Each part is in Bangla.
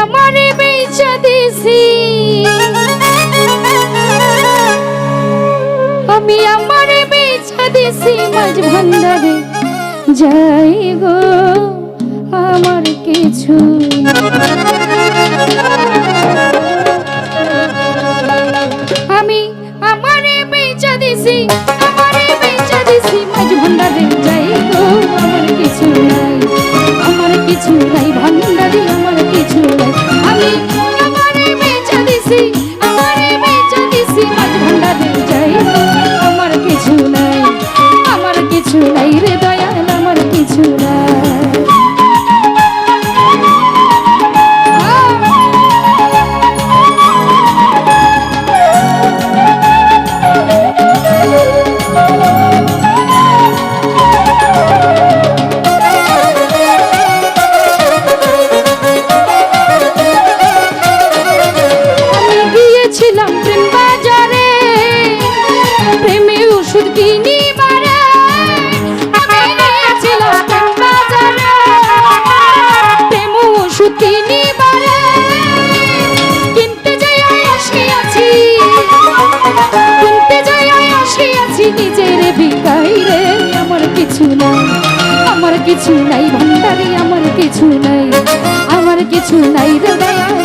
আমারে বেচা দিছি। আমি আমারে বেচা দিছি মাঝ ভান্ডারে। যাই গো আমার কিছু আমি বেচা দিছি আমারে বেচা দিছি মাঝ ভান্ডারে যাই গো কিছু নাই আমার কিছু নাই ভান্ডারি আমার কিছু নাই। আমার কিছু নাই রে দয়াল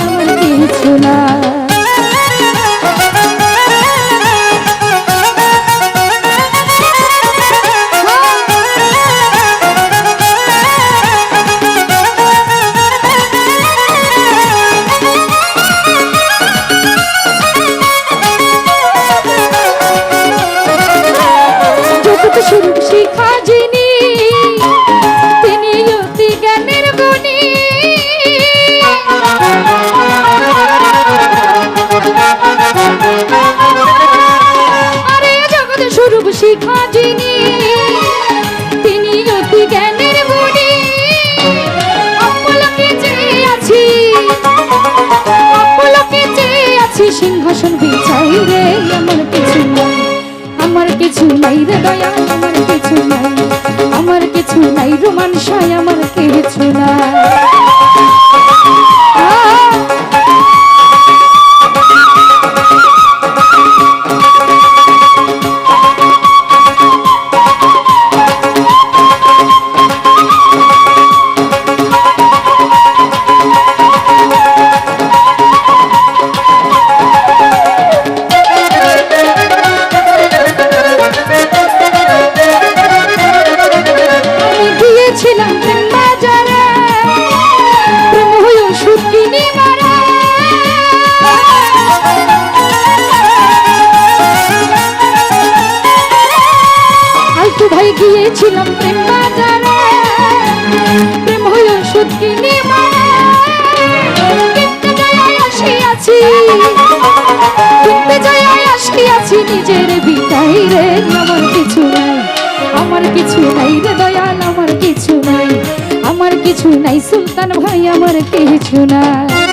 কিছু নাই রে দয়া আমার কিছু নাই। আমার কিছু নাই রোমান আমার কিছু নাই। গিয়েছিলাম প্রেম বাজারে। প্রেম কিনি মারা আসিয়াছি। আসিয়াছি নিজের বিটাই রে। আমার কিছু নাই আমার কিছু নাই রে দয়াল, আমার কিছু নাই। আমার কিছু নাই সুলতান ভাই, আমার কিছু নাই।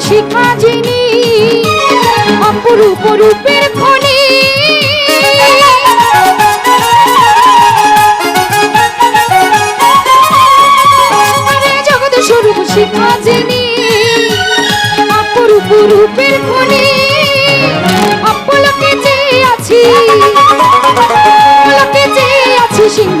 শিখা যিনি অপরূপ রূপের খনি। জগৎ স্বরূপ শিখা যিনি অপরূপ রূপের খনি। অপলকে যে আছি, অপলকে যে আছি সিংহ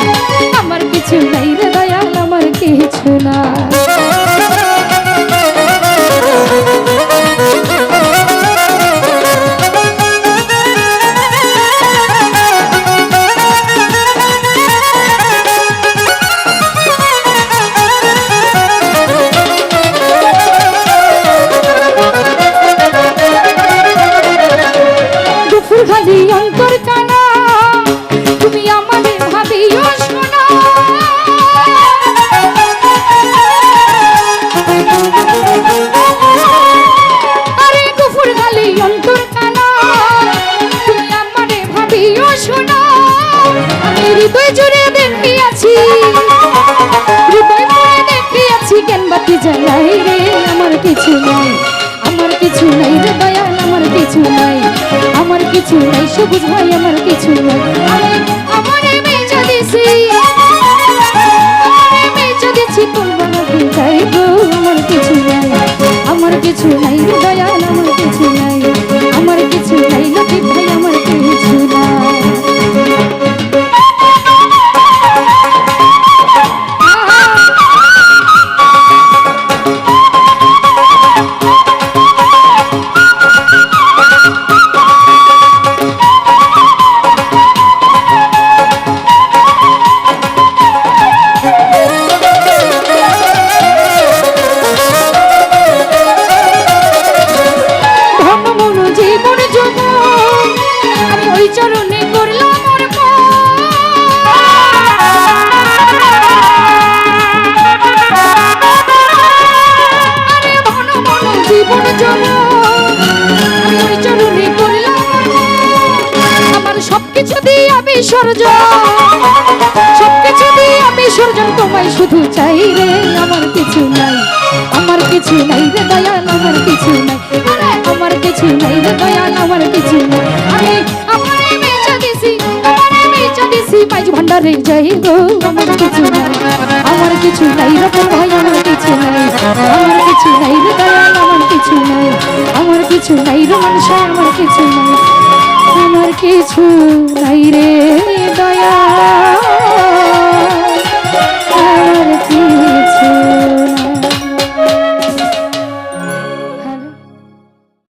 দুপুর জ্বালাই রে, আমার কিছু নাই। আমার কিছু নাই রে দয়াল, আমার কিছু নাই। আমার কিছু নাই, সবুজ ভাই, আমার কিছু নাই। আমি আমার কিছু নাই। দয়াল, আমার কিছু নাই। সরজন। সবকিছু দিয়ে আমি সরজন, তোমায় শুধু চাই রে, আমার কিছু নাই। আমার কিছু নাই রে দয়াল, আমার কিছু নাই। আমার কিছু নাই রে দয়াল, আমার কিছু নাই। আমি যাই গো, আমার কিছু নাই। আমার কিছু নাই রতন ভাই আমার কিছু নাই। আমার কিছু নাই কিছু নাই রে মনসা আমার কিছু নাই। আমার কিছু নাই রে দয়া।